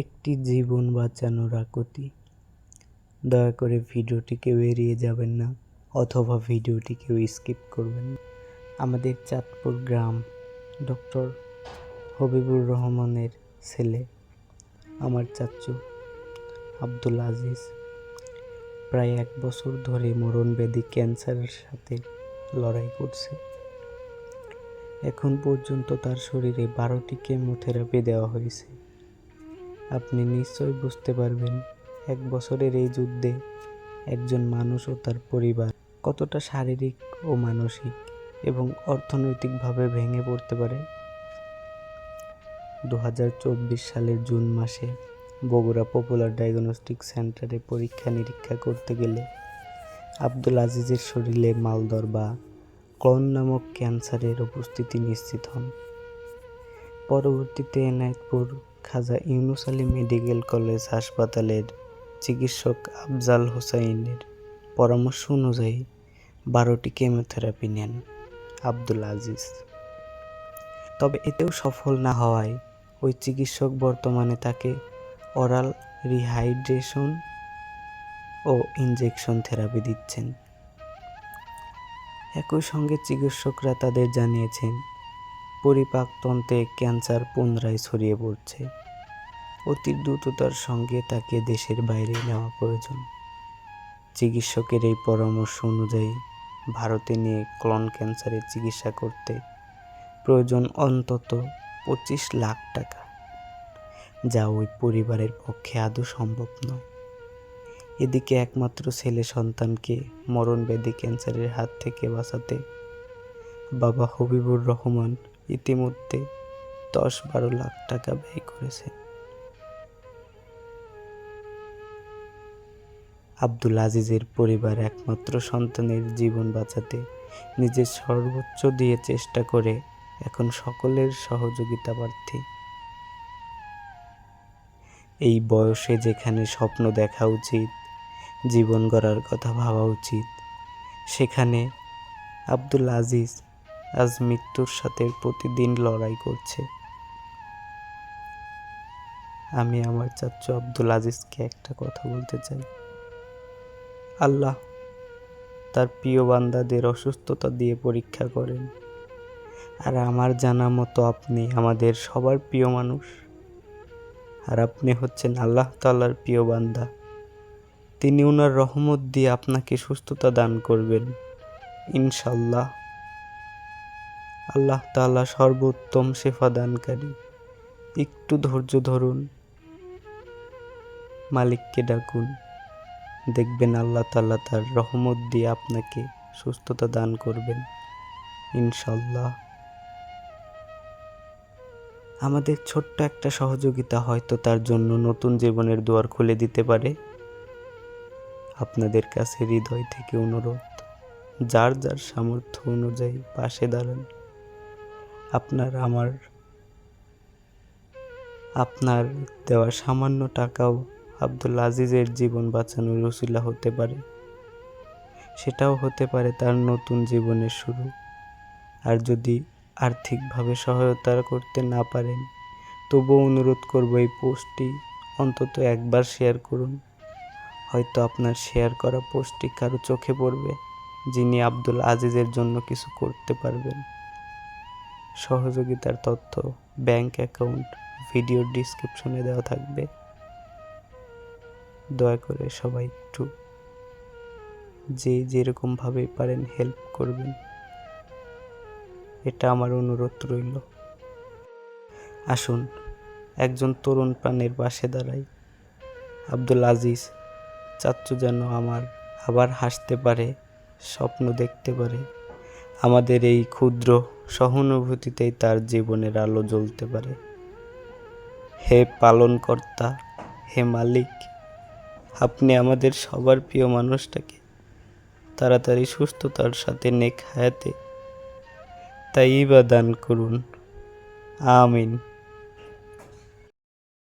একটি জীবন বাঁচানোর আকুতি। দয়া করে ভিডিওটি কেউ এড়িয়ে যাবেন না, অথবা ভিডিওটি কেউ স্কিপ করবেন আমাদের চাঁদপুর গ্রাম ডক্টর হবিবুর রহমানের ছেলে, আমার চাচু আব্দুল আজিজ। প্রায় এক বছর ধরে মরণব্যাধি ক্যান্সারের সাথে লড়াই করছে। এখন পর্যন্ত তার শরীরে বারোটি কেমোথেরাপি দেওয়া হয়েছে। আপনি নিশ্চয় বুঝতে পারবেন, এক বছরের এই যুদ্ধে একজন মানুষ ও তার পরিবার কতটা শারীরিক ও মানসিক এবং অর্থনৈতিকভাবে ভেঙে পড়তে পারে? দু হাজার চব্বিশ সালের জুন মাসে বগুড়া পপুলার ডায়াগনস্টিক সেন্টারে পরীক্ষা নিরীক্ষা করতে গেলে আব্দুল আজিজের শরীরে মালদর বা ক্লন নামক ক্যান্সারের উপস্থিতি নিশ্চিত হন। পরবর্তীতে এনায়েতপুর খাজা ইউনুস আলী মেডিকেল কলেজ হাসপাতালের চিকিৎসক আফজাল হোসাইনের পরামর্শ অনুযায়ী বারোটি কেমোথেরাপি নেন আব্দুল আজিজ। তবে এতেও সফল না হওয়ায় ওই চিকিৎসক বর্তমানে তাকে অরাল রিহাইড্রেশন ও ইনজেকশন থেরাপি দিচ্ছেন। একই সঙ্গে চিকিৎসকরা তাদের জানিয়েছেন পরিপাকতন্ত্রে ক্যান্সার পুনরায় ছড়িয়ে পড়ছে। অতি দ্রুততার সঙ্গে তাকে দেশের বাইরে নেওয়া প্রয়োজন। চিকিৎসকের এই পরামর্শ অনুযায়ী ভারতে নিয়ে ক্লন ক্যান্সারের চিকিৎসা করতে প্রয়োজন অন্তত পঁচিশ লাখ টাকা, যা ওই পরিবারের পক্ষে আদৌ সম্ভব নয়। এদিকে একমাত্র ছেলে সন্তানকে মরণব্যাধি ক্যান্সারের হাত থেকে বাঁচাতে বাবা হবিবুর রহমান ইতিমধ্যে দশ বারো লাখ টাকা ব্যয় করেছে। আব্দুল আজিজের পরিবার একমাত্র সন্তানের জীবন বাঁচাতে নিজের সর্বোচ্চ দিয়ে চেষ্টা করে এখন সকলের সহযোগিতা প্রার্থী এই বয়সে যেখানে স্বপ্ন দেখা উচিত, জীবন গড়ার কথা ভাবা উচিত, সেখানে আব্দুল আজিজ আজ মৃত্যুর সাথে প্রতিদিন লড়াই করছে। আমি আমার চাচ্চু আব্দুল আজিজকে একটা কথা বলতে চাই। আল্লাহ তার প্রিয় বান্দাদের অসুস্থতা দিয়ে পরীক্ষা করেন। আর আমার জানা মতো আপনি আমাদের সবার প্রিয় মানুষ। আর আপনি হচ্ছেন আল্লাহ তাল্লার প্রিয় বান্দা। তিনি ওনার রহমত দিয়ে আপনাকে সুস্থতা দান করবেন। ইনশাল্লাহ আল্লাহ তালা সর্বোত্তম সেফা দানকারী। একটু ধৈর্য ধরুন। মালিককে ডাকুন। দেখবেন আল্লাহ তাল্লাহ তার রহমত দিয়ে আপনাকে সুস্থতা দান করবেন। ইনশাল্লাহ আমাদের ছোট্ট একটা সহযোগিতা হয়তো তার জন্য নতুন জীবনের দুয়ার খুলে দিতে পারে। আপনাদের কাছে হৃদয় থেকে অনুরোধ, যার যার সামর্থ্য অনুযায়ী পাশে দাঁড়ান। আপনার আমার, আপনার দেওয়া সামান্য টাকাও আব্দুল আজিজের জীবন বাঁচানোর রসিলা হতে পারে। সেটাও হতে পারে তার নতুন জীবনের শুরু। আর যদি আর্থিকভাবে সহায়তা করতে না পারেন, তবুও অনুরোধ করব এই পোস্টটি অন্তত একবার শেয়ার করুন। হয়তো আপনার শেয়ার করা পোস্টটি কারও চোখে পড়বে, যিনি আব্দুল আজিজের জন্য কিছু করতে পারবেন। সহযোগিতার তথ্য, ব্যাংক অ্যাকাউন্ট ভিডিওর ডিসক্রিপশনে দেওয়া থাকবে। দয়া করে সবাই একটু যে যেরকমভাবে পারেন হেল্প করবেন। এটা আমার অনুরোধ রইল। আসুন, একজন তরুণ প্রাণের পাশে দাঁড়াই। আব্দুল আজিজ, চাচ্চু যেন আমার আবার হাসতে পারে, স্বপ্ন দেখতে পারে। আমাদের এই ক্ষুদ্র সহানুভূতিতেই তার জীবনের আলো জ্বলতে পারে। হে পালনকর্তা, হে মালিক, আপনি আমাদের সবার প্রিয় মানুষটাকে তাড়াতাড়ি সুস্থতার সাথে নেক হায়াতে তাই বা দান করুন। আমিন।